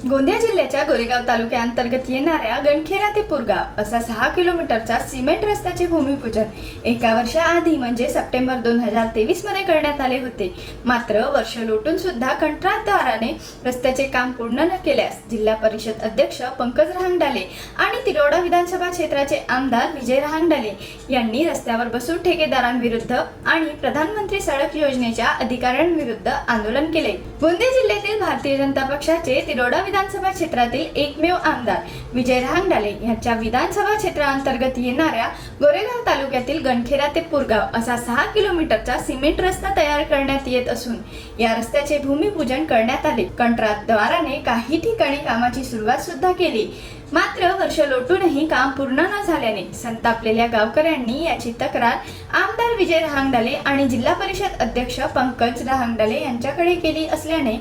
गोंदिया जिल्ह्याच्या गोरेगाव तालुक्याअंतर्गत येणाऱ्या गणखेरा ते पुरगाव असा सहा किलोमीटरचा सिमेंट रस्त्याचे भूमिपूजन एका वर्षाआधी म्हणजे सप्टेंबर दोन हजार तेवीसमध्ये करण्यात आले होते. मात्र वर्ष लोटून सुद्धा कंत्राटदाराने रस्त्याचे काम पूर्ण न केल्यास जिल्हा परिषद अध्यक्ष पंकज रहांगडाले आणि तिरोडा विधानसभा क्षेत्राचे आमदार विजय रहांगडाले यांनी रस्त्यावर बसून ठेकेदारांविरुद्ध आणि प्रधानमंत्री सडक योजनेच्या अधिकाऱ्यांविरुद्ध आंदोलन केले. गोंदिया जिल्ह्यातील भारतीय जनता पक्षाचे तिरोडा विधानसभा क्षेत्रातील एकमेव आमदार विजय रहांगडाले यांच्या विधानसभा क्षेत्राअंतर्गत येणाऱ्या गोरेगाव तालुक्यातील गणखेरा ते पुरगाव असा सहा किलोमीटरचा सिमेंट रस्ता तयार करण्यात येत असून या रस्त्याचे भूमिपूजन करण्यात आले. कंत्राटदाराने काही ठिकाणी कामाची सुरुवात सुद्धा केली. मात्र वर्ष लोटूनही काम पूर्ण न झाल्याने संतापलेल्या गावकऱ्यांनी याची तक्रार आमदार विजय रहांगडाले आणि जिल्हा परिषद अध्यक्ष पंकज रहांगडाले यांच्याकडे केली असल्याने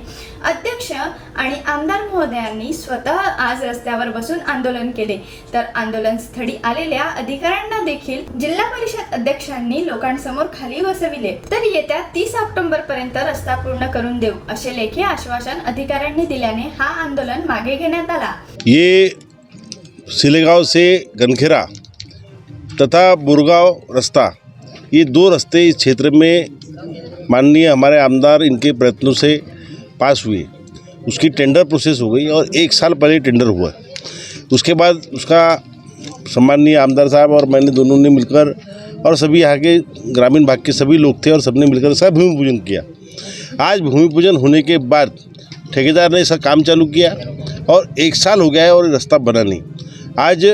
अध्यक्ष आणि आमदार महोदयांनी स्वतः आज रस्त्यावर बसून आंदोलन केले. तर आंदोलन स्थळी आलेल्या अधिकाऱ्यांना देखील जिल्हा परिषद अध्यक्षांनी लोकांसमोर खाली बसविले. तर येत्या तीस ऑक्टोबर पर्यंत रस्ता पूर्ण करून देऊ असे लेखी आश्वासन अधिकाऱ्यांनी दिल्याने हा आंदोलन मागे घेण्यात आला. ये सिलेगांव से गनखेरा तथा बुरगांव रास्ता, ये दो रास्ते इस क्षेत्र में माननीय हमारे आमदार इनके प्रयत्नों से पास हुए। उसकी टेंडर प्रोसेस हो गई और एक साल पहले टेंडर हुआ। उसके बाद उसका सम्माननीय आमदार साहब और मैंने दोनों ने मिलकर और सभी यहाँ के ग्रामीण भाग के सभी लोग थे और सबने मिलकर इसका भूमि पूजन किया। आज भूमि पूजन होने के बाद ठेकेदार ने इसका काम चालू किया और एक साल हो गया है और रास्ता बना नहीं। आज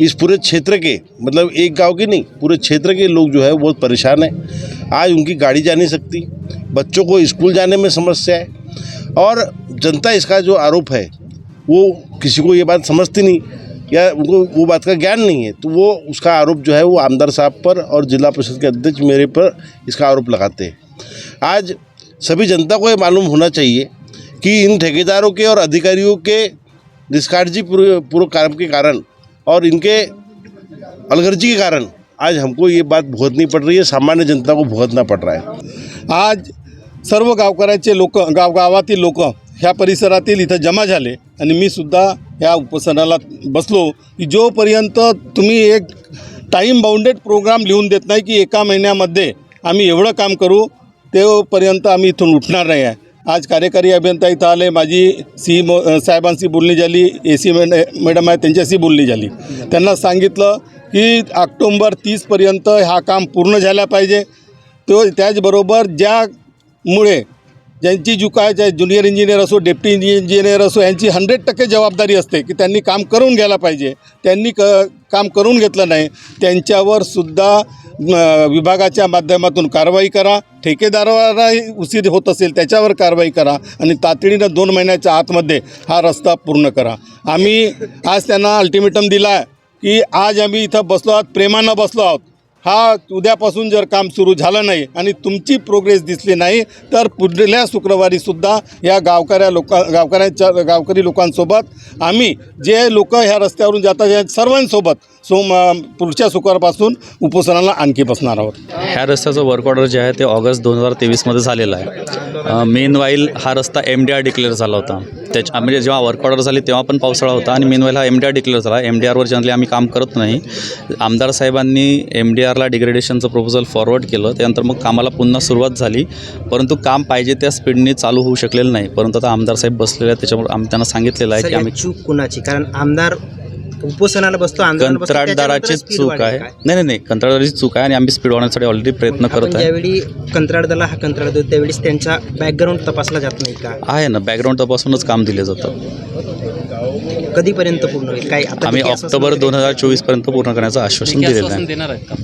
इस पूरे क्षेत्र के मतलब एक गाँव के नहीं, पूरे क्षेत्र के लोग जो है बहुत परेशान हैं। आज उनकी गाड़ी जा नहीं सकती, बच्चों को स्कूल जाने में समस्या है और जनता इसका जो आरोप है, वो किसी को ये बात समझती नहीं या उनको वो बात का ज्ञान नहीं है तो वो उसका आरोप जो है वो आमदार साहब पर और जिला परिषद के अध्यक्ष मेरे पर इसका आरोप लगाते हैं। आज सभी जनता को ये मालूम होना चाहिए कि इन ठेकेदारों के और अधिकारियों के निष्काळजी पूर्व पूर्व काम के कारण और इनके अलगर्जी के कारण आज हमको ये बात भुगतनी पड़ रही है सामान्य जनता को भुगतना पड़ रहा है। आज सर्व गावकऱ्याचे लोक गावगावातील लोक ह्या परिसरातील इथं जमा झाले आणि मी सुद्धा या उपसनाला बसलो की जोपर्यंत तुम्ही एक टाईम बाउंडेड प्रोग्राम लिहून देत नाही की एका महिन्यामध्ये आम्ही एवढं काम करू तेपर्यंत आम्ही इथून उठणार नाही आहे. आज कार्यकारी अभियंता इथं आले. माझी सी मो साहेबांशी बोलणी झाली. ए सी मॅडम आहे त्यांच्याशी बोलणी झाली. त्यांना सांगितलं की ऑक्टोंबर तीसपर्यंत हा काम पूर्ण झाला पाहिजे. तो त्याचबरोबर ज्यामुळे ज्यांची जी काय ज्या ज्युनियर इंजिनियर असो डेप्टी इंजिनियर असो यांची हंड्रेड टक्के जबाबदारी असते की त्यांनी काम करून घ्यायला पाहिजे. त्यांनी क काम करून घेतलं नाही. त्यांच्यावर सुद्धा विभागाच्या माध्यमातून कारवाई करा ठेकेदारालाही उशीर होत असेल त्याच्यावर कारवाई करा आणि तातडीनं दोन महिन्याच्या आतमध्ये हा रस्ता पूर्ण करा. आम्ही आज त्यांना अल्टिमेटम दिला आहे की आज आम्ही इथं बसलो आहोत प्रेमानं बसलो आहोत. हा उद्यापासून जर काम सुरू झालं नाही आणि तुमची प्रोग्रेस दिसली नाही तर पुढल्या शुक्रवारी सुद्धा या गावकऱ्या लोका गावकऱ्यांच्या गावकरी लोकांसोबत आम्ही जे लोक ह्या रस्त्यावरून जातात या सर्वांसोबत सोम पुढच्या शुक्रवारपासून उपोषणाला आणखी बसणार आहोत. ह्या रस्त्याचं वर्क ऑर्डर जे आहे ते ऑगस्ट दोन हजार तेवीसमध्ये झालेलं आहे. मेन वाईल हा रस्ता एम डी आर डिक्लेअर झाला होता. त्याच्या म्हणजे जेव्हा वर्क ऑर्डर झाली तेव्हा पण पावसाळा होता आणि मेन वाईल हा एम डी आर डिक्लेअर झाला. एम डी आरवर जनरली आम्ही काम करत नाही. आमदार साहेबांनी एम डी आरला डिग्रेडेशनचं प्रपोजल फॉरवर्ड केलं. त्यानंतर मग कामाला पुन्हा सुरुवात झाली. परंतु काम पाहिजे त्या स्पीडने चालू होऊ शकलेलं नाही. परंतु आता आमदार साहेब बसलेले आहेत. त्याच्यामुळे आम्ही त्यांना सांगितलेलं आहे की आम्ही चूक कुणाची? कारण आमदार उपोषणाला बसतो कंत्राटदाराचीच speed चूक आहे? नाही नाही नाही कंत्राटदाराची चूक आहे आणि आम्ही स्पीड वाढवण्यासाठी ऑलरेडी प्रयत्न करत आहे. ज्यावेळी कंत्राटदाराला हा कंत्राट देतो त्यावेळेस त्यांचा बॅकग्राऊंड तपासला जात नाही का? आहे ना बॅकग्राऊंड तपासूनच काम दिले जातं. कधीपर्यंत पूर्ण होईल? काय आता आम्ही किती ऑक्टोबर? दोन हजार चोवीसपर्यंत पूर्ण करण्याचं आश्वासन दिलेलं आहे.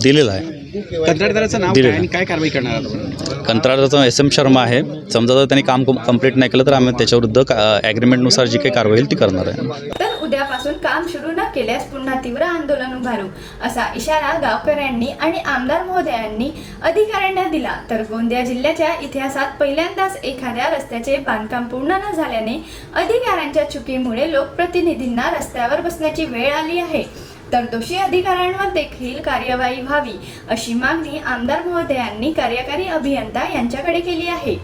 दिलेलं आहे. कंत्राटदाराचं नाव दिलेलं काय आणि आहे. काय कारवाई करणार आहात आपण? कंत्राटाचा एस एम शर्मा आहे. समजा जर त्यांनी काम कंप्लीट नाही केलं तर आम्ही त्याच्याविरुद्ध ॲग्रीमेंटनुसार जी काही कारवाई होईल ती करणार आहे. तर उद्यापासून काम सुरू केल्यास पुन्हा तीव्र आंदोलन उभारू असा इशारा गावकऱ्यांनी आणि आमदार महोदयांनी अधिकाऱ्यांना दिला. तर गोंदिया जिल्ह्याच्या इतिहासात पहिल्यांदाच एखाद्या रस्त्याचे बांधकाम पूर्ण न झाल्याने अधिकाऱ्यांच्या चुकीमुळे लोकप्रतिनिधींना रस्त्यावर बसण्याची वेळ आली आहे. तर दोषी अधिकाऱ्यांवर देखील कार्यवाही व्हावी अशी मागणी आमदार महोदयांनी कार्यकारी अभियंता यांच्याकडे केली आहे.